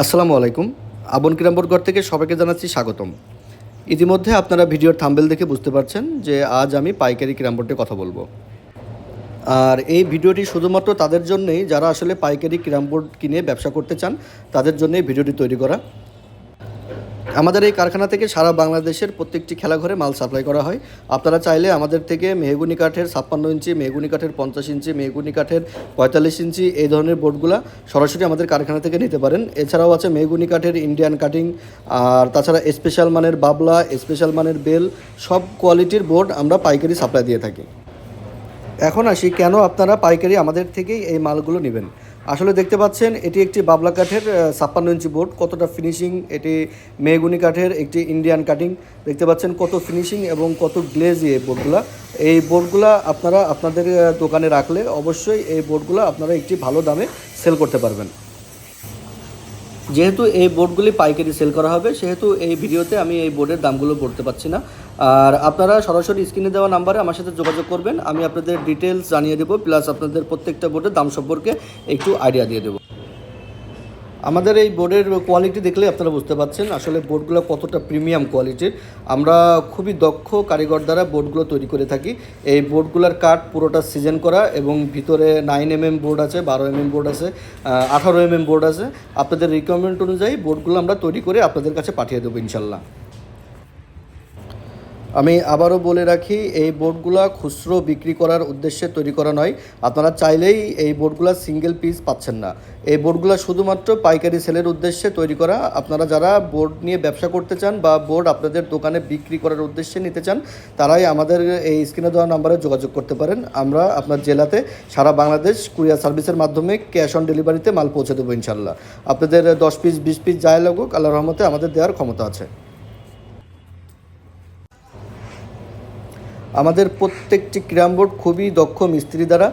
আসসালামু আলাইকুম। আবন কিরামপুরগড় থেকে সবাইকে জানাচ্ছি স্বাগতম। ইতিমধ্যে আপনারা ভিডিওর থাম্বেল দেখে বুঝতে পারছেন যে আজ আমি পাইকারি কিরামবোর্ডে কথা বলব। আর এই ভিডিওটি শুধুমাত্র তাদের জন্যেই, যারা আসলে পাইকারি কিরামবোর্ড কিনে ব্যবসা করতে চান, তাদের জন্যই ভিডিওটি তৈরি করা। আমাদের এই কারখানা থেকে সারা বাংলাদেশের প্রত্যেকটি খেলাঘরে মাল সাপ্লাই করা হয়। আপনারা চাইলে আমাদের থেকে মেহগুনি কাঠের ছাপ্পান্ন ইঞ্চি, মেহগুনি কাঠের পঞ্চাশ ইঞ্চি, মেহগুনি কাঠের পঁয়তাল্লিশ ইঞ্চি এই ধরনের বোর্ডগুলো সরাসরি আমাদের কারখানা থেকে নিতে পারেন। এছাড়াও আছে মেহগুনি কাঠের ইন্ডিয়ান কাটিং আর তাছাড়া স্পেশাল মানের বাবলা স্পেশাল মানের বেল, সব কোয়ালিটির বোর্ড আমরা পাইকারি সাপ্লাই দিয়ে থাকি। এখন আসি, কেন আপনারা পাইকারি আমাদের থেকেই এই মালগুলো নেবেন? আসলে দেখতে পাচ্ছেন, এটি একটি বাবলা কাঠের ছাপ্পান্ন ইঞ্চি বোর্ড, কতটা ফিনিশিং এটি মেগুনি কাঠের একটি ইন্ডিয়ান কাটিং দেখতে পাচ্ছেন কত ফিনিশিং এবং কত গ্লেজ এই বোর্ডগুলো। এই বোর্ডগুলো আপনারা আপনাদের দোকানে রাখলে অবশ্যই এই বোর্ডগুলো আপনারা একটি ভালো দামে সেল করতে পারবেন। যেহেতু এই বোর্ডগুলি পাইকারি সেল করা হবে, সেহেতু এই ভিডিওতে আমি এই বোর্ডের দামগুলো বলতে পারছি না। আর আপনারা সরাসরি স্ক্রিনে দেওয়া নাম্বারে আমার সাথে যোগাযোগ করবেন, আমি আপনাদের ডিটেলস জানিয়ে দেবো প্লাস আপনাদের প্রত্যেকটা বোর্ডের দাম সম্পর্কে একটু আইডিয়া দিয়ে দেবো। আমাদের এই বোর্ডের কোয়ালিটি দেখলে আপনারা বুঝতে পারছেন আসলে বোর্ডগুলো কতটা প্রিমিয়াম কোয়ালিটির আমরা খুবই দক্ষ কারিগর দ্বারা বোর্ডগুলো তৈরি করে থাকি। এই বোর্ডগুলোর কাঠ পুরোটা সিজন করা এবং ভিতরে নাইন এম এম বোর্ড আছে, বারো এম এম বোর্ড আছে আঠারো এম এম বোর্ড আছে। আপনাদের রিকোয়ারমেন্ট অনুযায়ী বোর্ডগুলো আমরা তৈরি করে আপনাদের কাছে পাঠিয়ে দেবো ইনশাল্লাহ। আমি আবারও বলে রাখি, এই বোর্ডগুলা খুচরো বিক্রি করার উদ্দেশ্যে তৈরি করা নয়। আপনারা চাইলেই এই বোর্ডগুলা সিঙ্গেল পিস পাচ্ছেন না। এই বোর্ডগুলা শুধুমাত্র পাইকারি সেলের উদ্দেশ্যে তৈরি করা। আপনারা যারা বোর্ড নিয়ে ব্যবসা করতে চান বা বোর্ড আপনাদের দোকানে বিক্রি করার উদ্দেশ্যে নিতে চান, তারাই আমাদের এই স্ক্রিনে দেওয়া নাম্বারে যোগাযোগ করতে পারেন। আমরা আপনার জেলাতে সারা বাংলাদেশ কুরিয়ার সার্ভিসের মাধ্যমে ক্যাশ অন ডেলিভারিতে মাল পৌঁছে দেবো ইনশাল্লাহ আপনাদের দশ পিস বিশ পিস যায় লাগুক আল্লাহ রহমতে আমাদের দেওয়ার ক্ষমতা আছে। আমাদের প্রত্যেকটি ক্রাম বোর্ড খুবই দক্ষ মিস্ত্রি দ্বারা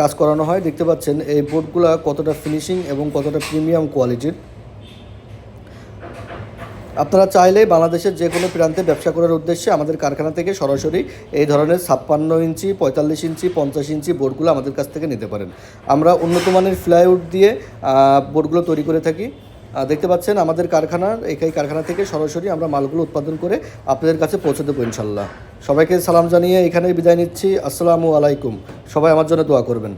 কাজ করানো হয়। দেখতে পাচ্ছেন, এই বোর্ডগুলো কতটা ফিনিশিং এবং কতটা প্রিমিয়াম কোয়ালিটির। আপনারা চাইলে বাংলাদেশের যে কোনো প্রান্তে ব্যবসা করার উদ্দেশ্যে আমাদের কারখানা থেকে সরাসরি এই ধরনের ছাপ্পান্ন ইঞ্চি, পঁয়তাল্লিশ ইঞ্চি, পঞ্চাশ ইঞ্চি বোর্ডগুলো আমাদের কাছ থেকে নিতে পারেন। আমরা উন্নত মানের ফ্লাইউড দিয়ে বোর্ডগুলো তৈরি করে থাকি। দেখতে পাচ্ছেন আমাদের কারখানার এই কারখানা থেকে সরাসরি আমরা মালগুলো উৎপাদন করে আপনাদের কাছে পৌঁছে দেবো ইনশাল্লাহ। সবাইকে সালাম জানিয়ে এখানেই বিদায় নিচ্ছি। আসসালামু আলাইকুম। সবাই আমার জন্য দোয়া করবেন।